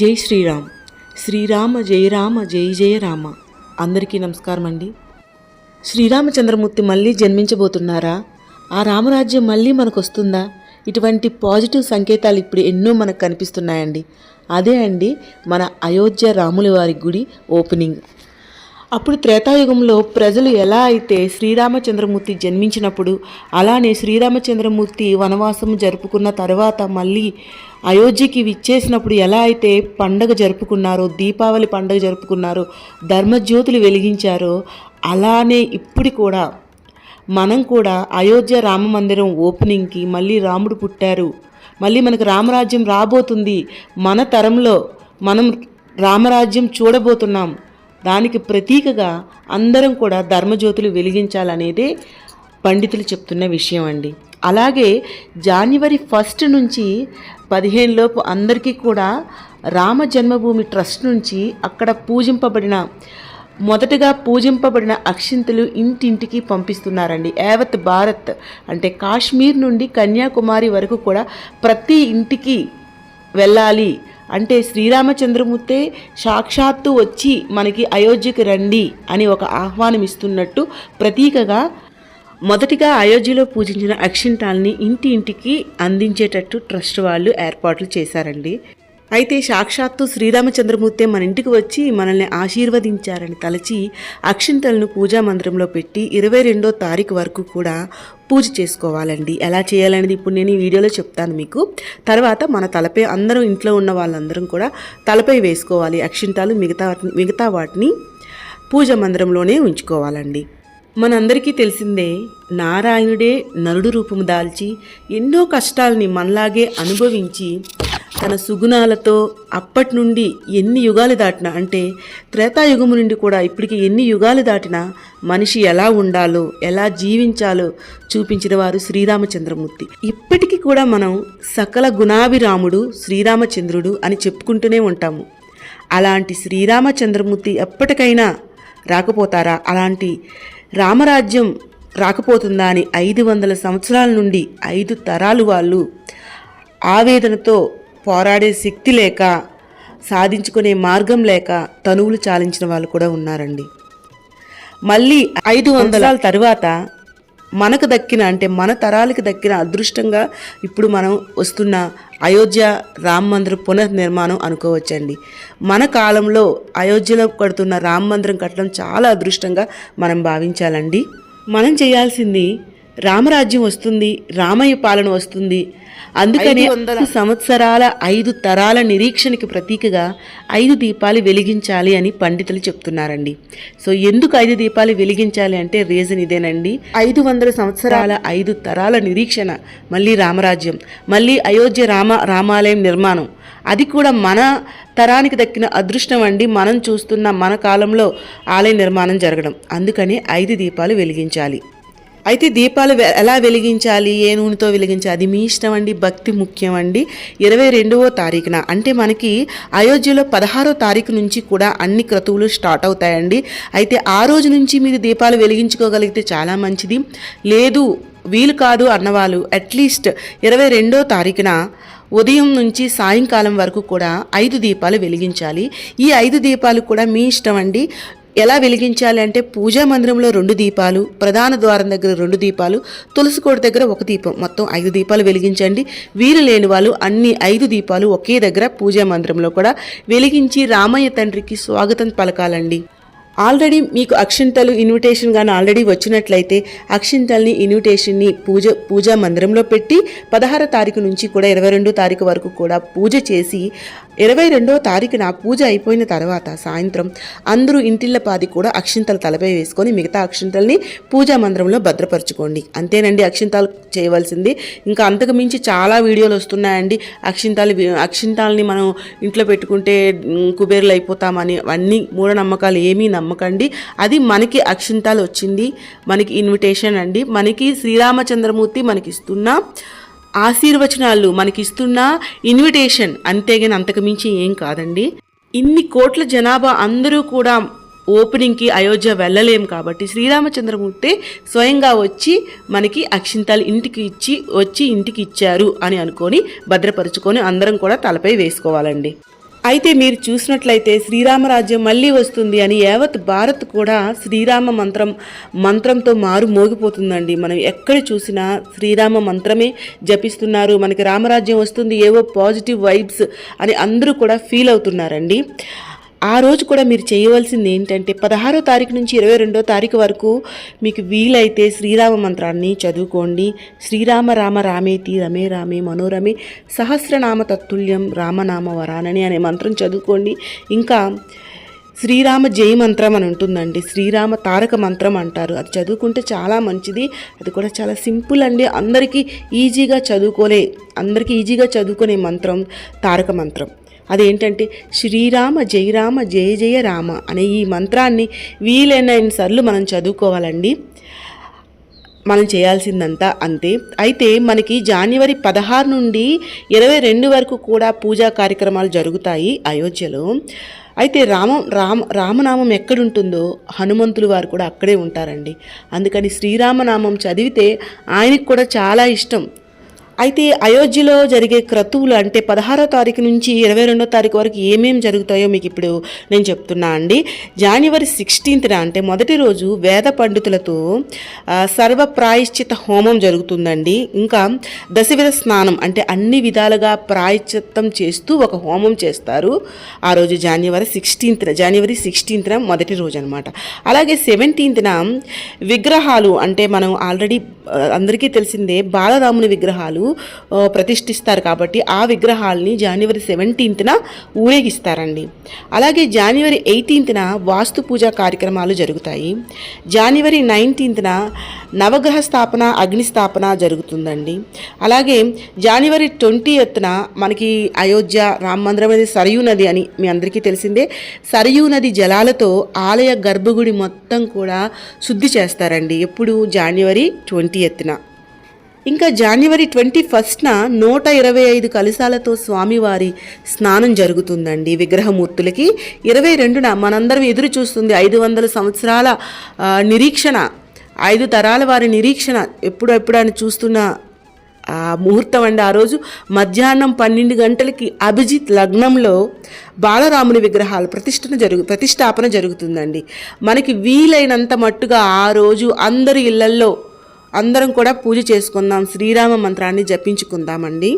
జై శ్రీరామ్. శ్రీరామ జయ రామ జై జయ రామ. అందరికీ నమస్కారం అండి. శ్రీరామచంద్రమూర్తి మళ్ళీ జన్మించబోతున్నారా? ఆ రామరాజ్యం మళ్ళీ మనకు వస్తుందా ఇటువంటి పాజిటివ్ సంకేతాలు ఇప్పుడు ఎన్నో మనకు కనిపిస్తున్నాయండి. అదే అండి మన అయోధ్య రాముల వారి గుడి ఓపెనింగ్. అప్పుడు త్రేతాయుగంలో ప్రజలు ఎలా అయితే శ్రీరామచంద్రమూర్తి జన్మించినప్పుడు అలానే శ్రీరామచంద్రమూర్తి వనవాసం జరుపుకున్న తర్వాత మళ్ళీ అయోధ్యకి విచ్చేసినప్పుడు ఎలా అయితే పండగ జరుపుకున్నారో దీపావళి పండగ జరుపుకున్నారో ధర్మజ్యోతులు వెలిగించారో అలానే ఇప్పుడు కూడా మనం కూడా అయోధ్య రామ మందిరం ఓపెనింగ్కి మళ్ళీ రాముడు పుట్టారు. మళ్ళీ మనకు రామరాజ్యం రాబోతుంది. మన తరంలో మనం రామరాజ్యం చూడబోతున్నాం. దానికి ప్రతీకగా అందరం కూడా ధర్మజ్యోతులు వెలిగించాలనేదే పండితులు చెప్తున్న విషయం అండి. అలాగే జనవరి ఫస్ట్ నుంచి పదిహేను లోపు అందరికీ కూడా రామ జన్మభూమి ట్రస్ట్ నుంచి అక్కడ పూజింపబడిన మొదటగా పూజింపబడిన అక్షింతలు ఇంటింటికి పంపిస్తున్నారండి. యావత్ భారత్ అంటే కాశ్మీర్ నుండి కన్యాకుమారి వరకు కూడా ప్రతి ఇంటికి వెళ్ళాలి అంటే శ్రీరామచంద్రమూర్తే సాక్షాత్తు వచ్చి మనకి అయోధ్యకి రండి అని ఒక ఆహ్వానం ఇస్తున్నట్టు ప్రతీకగా మొదటిగా అయోధ్యలో పూజించిన అక్షింతాల్ని ఇంటి ఇంటికి అందించేటట్టు ట్రస్ట్ వాళ్ళు ఏర్పాట్లు చేశారండి. అయితే సాక్షాత్తు శ్రీరామచంద్రమూర్తి మన ఇంటికి వచ్చి మనల్ని ఆశీర్వదించారని తలచి అక్షింతలను పూజా మందిరంలో పెట్టి ఇరవై రెండో తారీఖు వరకు కూడా పూజ చేసుకోవాలండి. ఎలా చేయాలనేది ఇప్పుడు నేను ఈ వీడియోలో చెప్తాను మీకు. తర్వాత మన తలపై అందరం ఇంట్లో ఉన్న వాళ్ళందరం కూడా తలపై వేసుకోవాలి. అక్షింతాలు మిగతా మిగతా వాటిని పూజ మందిరంలోనే ఉంచుకోవాలండి. మనందరికీ తెలిసిందే నారాయణుడే నరుడు రూపము దాల్చి ఎన్నో కష్టాల్ని మనలాగే అనుభవించి తన సుగుణాలతో అప్పటి నుండి ఎన్ని యుగాలు దాటినా అంటే త్రేతాయుగము నుండి కూడా ఇప్పటికి ఎన్ని యుగాలు దాటినా మనిషి ఎలా ఉండాలో ఎలా జీవించాలో చూపించిన వారు శ్రీరామచంద్రమూర్తి. ఇప్పటికీ కూడా మనం సకల గుణాభిరాముడు శ్రీరామచంద్రుడు అని చెప్పుకుంటూనే ఉంటాము. అలాంటి శ్రీరామచంద్రమూర్తి ఎప్పటికైనా రాకపోతారా? అలాంటి రామరాజ్యం రాకపోతుందా అని ఐదు వందల సంవత్సరాల నుండి ఐదు తరాలు వాళ్ళు ఆవేదనతో పోరాడే శక్తి లేక సాధించుకునే మార్గం లేక తనువులు చాలించిన వాళ్ళు కూడా ఉన్నారండి. మళ్ళీ ఐదు వందల తర్వాత మనకు దక్కిన అంటే మన తరాలకి దక్కిన అదృష్టంగా ఇప్పుడు మనం వస్తున్న అయోధ్య రామ మందిర పునర్నిర్మాణం అనుకోవచ్చండి. మన కాలంలో అయోధ్యలో కడుతున్న రామ మందిరం కట్టడం చాలా అదృష్టంగా మనం భావించాలండి. మనం చేయాల్సింది రామరాజ్యం వస్తుంది రామయ్య పాలన వస్తుంది. అందుకని వందల సంవత్సరాల ఐదు తరాల నిరీక్షణకి ప్రతీకగా ఐదు దీపాలు వెలిగించాలి అని పండితులు చెప్తున్నారండి. సో ఎందుకు ఐదు దీపాలు వెలిగించాలి అంటే రీజన్ ఇదేనండి. ఐదు వందల సంవత్సరాల ఐదు తరాల నిరీక్షణ మళ్ళీ రామరాజ్యం మళ్ళీ అయోధ్య రామ రామాలయం నిర్మాణం. అది కూడా మన తరానికి దక్కిన అదృష్టం అండి. మనం చూస్తున్న మన కాలంలో ఆలయ నిర్మాణం జరగడం. అందుకని ఐదు దీపాలు వెలిగించాలి. అయితే దీపాలు ఎలా వెలిగించాలి? ఏ నూనెతో వెలిగించాలి? అది మీ ఇష్టం అండి? భక్తి ముఖ్యం అండి. ఇరవై రెండవ తారీఖున. అంటే మనకి అయోధ్యలో పదహారో తారీఖు నుంచి కూడా అన్ని క్రతువులు స్టార్ట్ అవుతాయండి. అయితే ఆ రోజు నుంచి మీరు దీపాలు వెలిగించుకోగలిగితే చాలా మంచిది. లేదు వీలు కాదు అన్నవాళ్ళు అట్లీస్ట్ ఇరవై రెండో తారీఖున ఉదయం నుంచి సాయంకాలం వరకు కూడా ఐదు దీపాలు వెలిగించాలి. ఈ ఐదు దీపాలు కూడా మీ ఇష్టం అండి. ఎలా వెలిగించాలి అంటే పూజా మందిరంలో రెండు దీపాలు ప్రధాన ద్వారం దగ్గర రెండు దీపాలు తులసి కోట దగ్గర ఒక దీపం. మొత్తం ఐదు దీపాలు వెలిగించండి. వీలు లేని వాళ్ళు అన్ని ఐదు దీపాలు ఒకే దగ్గర పూజా మందిరంలో కూడా వెలిగించి రామయ్య తండ్రికి స్వాగతం పలకాలండి. ఆల్రెడీ మీకు అక్షింతలు ఇన్విటేషన్ కానీ ఆల్రెడీ వచ్చినట్లయితే అక్షింతల్ని ఇన్విటేషన్ని పూజ పూజా మందిరంలో పెట్టి పదహారో తారీఖు నుంచి కూడా ఇరవై రెండో తారీఖు వరకు కూడా పూజ చేసి ఇరవై రెండో తారీఖున పూజ అయిపోయిన తర్వాత సాయంత్రం అందరూ ఇంటిళ్ళపాది కూడా అక్షింతలు తలపై వేసుకొని మిగతా అక్షింతల్ని పూజా మందిరంలో భద్రపరచుకోండి. అంతేనండి అక్షింతాలు చేయవలసింది. ఇంకా అంతకు మించి చాలా వీడియోలు వస్తున్నాయండి. అక్షింతాలు అక్షింతాలని మనం ఇంట్లో పెట్టుకుంటే కుబేరులు అయిపోతామని అన్నీ మూఢనమ్మకాలు ఏమీ నమ్మకండి. అది మనకి అక్షింతాలు వచ్చింది. మనకి ఇన్విటేషన్ అండి. మనకి శ్రీరామచంద్రమూర్తి మనకి ఇస్తున్న ఆశీర్వచనాలు మనకి ఇస్తున్న ఇన్విటేషన్ అంతేగాని అంతకు మించి ఏం కాదండి. ఇన్ని కోట్ల జనాభా అందరూ కూడా ఓపెనింగ్కి అయోధ్య వెళ్ళలేం కాబట్టి శ్రీరామచంద్రమూర్తి స్వయంగా వచ్చి మనకి అక్షింతాలు ఇంటికి ఇచ్చి వచ్చి ఇంటికి ఇచ్చారు అని అనుకొని భద్రపరుచుకొని అందరం కూడా తలపై వేసుకోవాలండి. అయితే మీరు చూసినట్లయితే శ్రీరామరాజ్యం మళ్ళీ వస్తుంది అని యావత్ భారత్ కూడా శ్రీరామ మంత్రం మంత్రంతో మారు మోగిపోతుందండి. మనం ఎక్కడ చూసినా శ్రీరామ మంత్రమే జపిస్తున్నారు. మనకి రామరాజ్యం వస్తుంది ఏవో పాజిటివ్ వైబ్స్ అని అందరూ కూడా ఫీల్ అవుతున్నారండి. ఆ రోజు కూడా మీరు చేయవలసింది ఏంటంటే పదహారో తారీఖు నుంచి ఇరవై రెండో తారీఖు వరకు మీకు వీలైతే శ్రీరామ మంత్రాన్ని చదువుకోండి. శ్రీరామ రామ రామేతి రమే రామే మనోరమే సహస్రనామ తత్తుల్యం రామనామ వరానని అనే మంత్రం చదువుకోండి. ఇంకా శ్రీరామ జయ మంత్రం అని ఉంటుందండి. శ్రీరామ తారక మంత్రం అంటారు. అది చదువుకుంటే చాలా మంచిది. అది కూడా చాలా సింపుల్ అండి. అందరికీ ఈజీగా చదువుకోలే అందరికీ ఈజీగా చదువుకునే మంత్రం తారక మంత్రం. అదేంటంటే శ్రీరామ జయరామ జయ జయ రామ అనే ఈ మంత్రాన్ని వీలైన సార్లు మనం చదువుకోవాలండి. మనం చేయాల్సిందంతా అంతే. అయితే మనకి జనవరి పదహారు నుండి ఇరవై రెండు వరకు కూడా పూజా కార్యక్రమాలు జరుగుతాయి అయోధ్యలో. అయితే రామ రామ రామనామం ఎక్కడుంటుందో హనుమంతులు వారు కూడా అక్కడే ఉంటారండి. అందుకని శ్రీరామనామం చదివితే ఆయనకు కూడా చాలా ఇష్టం. అయితే అయోధ్యలో జరిగే క్రతువులు అంటే పదహారో తారీఖు నుంచి ఇరవై రెండో తారీఖు వరకు ఏమేమి జరుగుతాయో మీకు ఇప్పుడు నేను చెప్తున్నా అండి. జనవరి సిక్స్టీన్త్న అంటే మొదటి రోజు వేద పండితులతో సర్వ ప్రాయశ్చిత హోమం జరుగుతుందండి. ఇంకా దశవిధ స్నానం అంటే అన్ని విధాలుగా ప్రాయశ్చిత్తం చేస్తూ ఒక హోమం చేస్తారు ఆ రోజు జనవరి సిక్స్టీన్త్న జనవరి సిక్స్టీన్త్న మొదటి రోజు అనమాట అలాగే సెవెంటీన్త్న విగ్రహాలు అంటే మనం ఆల్రెడీ అందరికీ తెలిసిందే బాలరాముని విగ్రహాలు ప్రతిష్ఠిస్తారు కాబట్టి ఆ విగ్రహాలని జనవరి సెవెంటీన్త్న ఊరేగిస్తారండి. అలాగే జనవరి ఎయిటీన్త్న వాస్తు పూజ కార్యక్రమాలు జరుగుతాయి. జనవరి నైన్టీన్త్న నవగ్రహ స్థాపన అగ్ని స్థాపన జరుగుతుందండి. అలాగే జనవరి ట్వంటీ ఎత్తున మనకి అయోధ్య రామ మందిరం అనేది సరయూ నది అని మీ అందరికీ తెలిసిందే. సరయూ నది జలాలతో ఆలయ గర్భగుడి మొత్తం కూడా శుద్ధి చేస్తారండి. ఎప్పుడు? జనవరి ట్వంటీ ఎత్తున ఇంకా జనవరి ట్వంటీ ఫస్ట్న నూట ఇరవై ఐదు కలశాలతో స్వామివారి స్నానం జరుగుతుందండి విగ్రహమూర్తులకి. ఇరవై రెండున మనందరం ఎదురు చూస్తుంది ఐదు వందల సంవత్సరాల నిరీక్షణ. ఐదు తరాల వారి నిరీక్షణ. ఎప్పుడెప్పుడు అని చూస్తున్న ఆ ముహూర్తం అండి ఆ రోజు. మధ్యాహ్నం పన్నెండు గంటలకి అభిజిత్ లగ్నంలో బాలరాముని విగ్రహాలు ప్రతిష్టన జరుగు ప్రతిష్టాపన జరుగుతుందండి. మనకి వీలైనంత మట్టుగా ఆ రోజు అందరి ఇళ్ళల్లో అందరం కూడా పూజ చేసుకుందాం శ్రీరామ మంత్రాన్ని జపించుకుందామండి.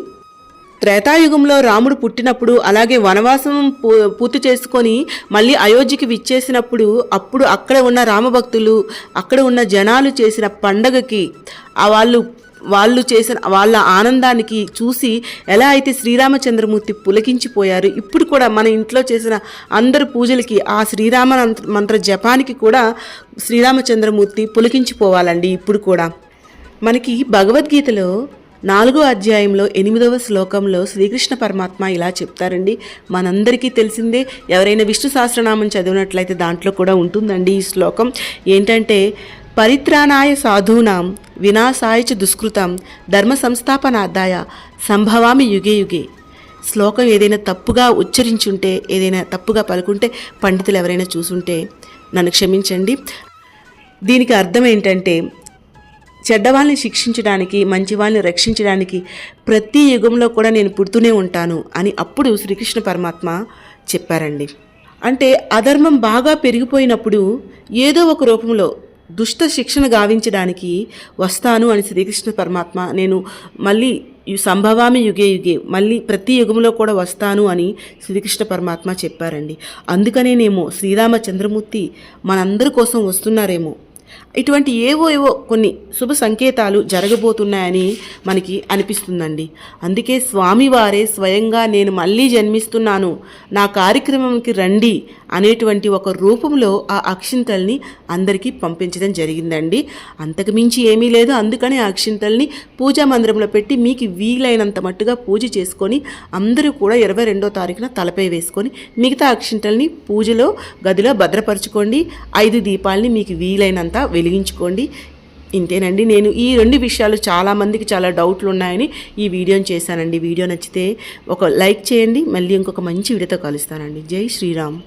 త్రేతాయుగంలో రాముడు పుట్టినప్పుడు అలాగే వనవాసం పూర్తి చేసుకొని మళ్ళీ అయోధ్యకి విచ్చేసినప్పుడు అప్పుడు అక్కడ ఉన్న రామభక్తులు అక్కడ ఉన్న జనాలు చేసిన పండగకి వాళ్ళు వాళ్ళు చేసిన వాళ్ళ ఆనందానికి చూసి ఎలా అయితే శ్రీరామచంద్రమూర్తి పులకించిపోయారు ఇప్పుడు కూడా మన ఇంట్లో చేసిన అందరు పూజలకి ఆ శ్రీరామ మంత్ర జపానికి కూడా శ్రీరామచంద్రమూర్తి పులకించిపోవాలండి ఇప్పుడు కూడా. మనకి భగవద్గీతలో నాలుగో అధ్యాయంలో ఎనిమిదవ శ్లోకంలో శ్రీకృష్ణ పరమాత్మ ఇలా చెప్తారండి. మనందరికీ తెలిసిందే ఎవరైనా విష్ణు సహస్రనామం చదివినట్లయితే దాంట్లో కూడా ఉంటుందండి ఈ శ్లోకం. ఏంటంటే పరిత్రాణాయ సాధూనాం వినాశాయ చ దుష్కృతం ధర్మ సంస్థాపనార్థాయ సంభవామి యుగే యుగే. శ్లోకం ఏదైనా తప్పుగా ఉచ్చరించుంటే ఏదైనా తప్పుగా పలుకుంటే పండితులు ఎవరైనా చూసుంటే నన్ను క్షమించండి. దీనికి అర్థం ఏంటంటే చెడ్డవాళ్ళని శిక్షించడానికి మంచి వాళ్ళని రక్షించడానికి ప్రతి యుగంలో కూడా నేను పుడుతూనే ఉంటాను అని అప్పుడు శ్రీకృష్ణ పరమాత్మ చెప్పారండి. అంటే అధర్మం బాగా పెరిగిపోయినప్పుడు ఏదో ఒక రూపంలో దుష్ట శిక్షణ గావించడానికి వస్తాను అని శ్రీకృష్ణ పరమాత్మ నేను మళ్ళీ సంభవామి యుగే యుగే మళ్ళీ ప్రతి యుగంలో కూడా వస్తాను అని శ్రీకృష్ణ పరమాత్మ చెప్పారండి. అందుకనేనేమో శ్రీరామచంద్రమూర్తి మనందరి కోసం వస్తున్నారేమో. ఇటువంటి ఏవో ఏవో కొన్ని శుభ సంకేతాలు జరగబోతున్నాయని మనకి అనిపిస్తుందండి. అందుకే స్వామివారే స్వయంగా నేను మళ్ళీ జన్మిస్తున్నాను నా కార్యక్రమంకి రండి అనేటువంటి ఒక రూపంలో ఆ అక్షింతల్ని అందరికీ పంపించడం జరిగిందండి. అంతకు మించి ఏమీ లేదు అందుకని ఆ అక్షింతల్ని పూజా మందిరంలో పెట్టి మీకు వీలైనంత మట్టుగా పూజ చేసుకొని అందరూ కూడా ఇరవై రెండో తారీఖున తలపై వేసుకొని మిగతా అక్షింతల్ని పూజలో గదిలో భద్రపరచుకోండి. ఐదు దీపాలని మీకు వీలైనంత వెలిగించుకోండి. ఇంతేనండి. నేను ఈ రెండు విషయాలు చాలామందికి చాలా డౌట్లు ఉన్నాయని ఈ వీడియోని చేశానండి. వీడియో నచ్చితే ఒక లైక్ చేయండి. మళ్ళీ ఇంకొక మంచి వీడియోతో కలుస్తానండి. జై శ్రీరామ్.